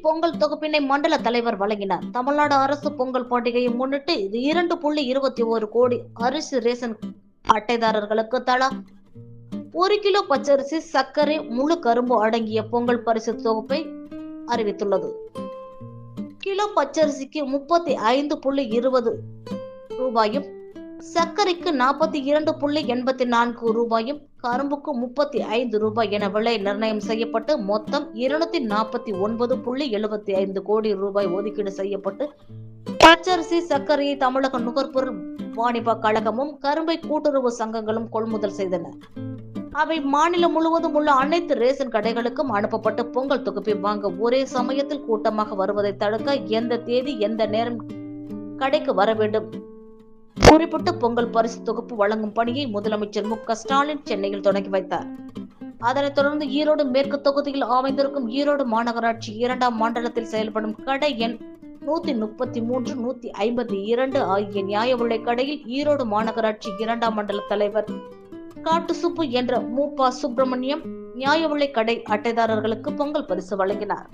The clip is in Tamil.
பொங்கல் தொகுப்பினை மண்டல தலைவர் வழங்கினார். தமிழ்நாடு அரசு பொங்கல் பண்டிகையை முன்னிட்டு இது இரண்டு புள்ளி இருபத்தி ஒரு கோடி அரிசி ரேஷன் அட்டைதாரர்களுக்கு தலா. ஒரு கிலோ பச்சரிசி சர்க்கரை முழு கரும்பு அடங்கிய பொங்கல் பரிசு தொகுப்பை அறிவித்துள்ளது. கிலோ பச்சரிசிக்கு முப்பத்தி ஐந்து புள்ளி இருபது ரூபாயும் சர்க்கரைக்கு நாற்பத்தி இரண்டு புள்ளி எண்பத்தி நான்கு ரூபாயும் கரும்புக்கு முப்பத்தி ஐந்து ரூபாய் என விலை நிர்ணயம் செய்யப்பட்டு மொத்தம் இருநூத்தி நாற்பத்தி ஒன்பது புள்ளி எழுபத்தி ஐந்து கோடி ரூபாய் ஒதுக்கீடு செய்யப்பட்டு பச்சரிசி சர்க்கரையை தமிழக நுகர்பொருள் வாணிப கழகமும் கரும்பை கூட்டுறவு சங்கங்களும் கொள்முதல் செய்தன. அவை மாநிலம் முழுவதும் உள்ள அனைத்து ரேஷன் கடைகளுக்கும் அனுப்பப்பட்டு பொங்கல் தொகுப்பை வாங்க ஒரே சமயத்தில் கூட்டமாக வருவதை தடுக்க எந்த தேதி எந்த நேரம் கடைக்கு வர வேண்டும் குறிப்பிட்டு பொங்கல் பரிசு தொகுப்பு வழங்கும் பணியை முதலமைச்சர் மு க ஸ்டாலின் சென்னையில் தொடங்கி வைத்தார். அதனைத் தொடர்ந்து ஈரோடு மேற்கு தொகுதியில் அமைந்திருக்கும் ஈரோடு மாநகராட்சி இரண்டாம் மண்டலத்தில் செயல்படும் கடை எண் நூத்தி முப்பத்தி மூன்று நூத்தி ஐம்பத்தி இரண்டு ஆகிய நியாய விலை கடையில் ஈரோடு மாநகராட்சி இரண்டாம் மண்டல தலைவர் காட்டு சுப்பு என்ற மூப்பா சுப்பிரமணியம் நியாய விலை கடை அட்டைதாரர்களுக்கு பொங்கல் பரிசு வழங்கினார்.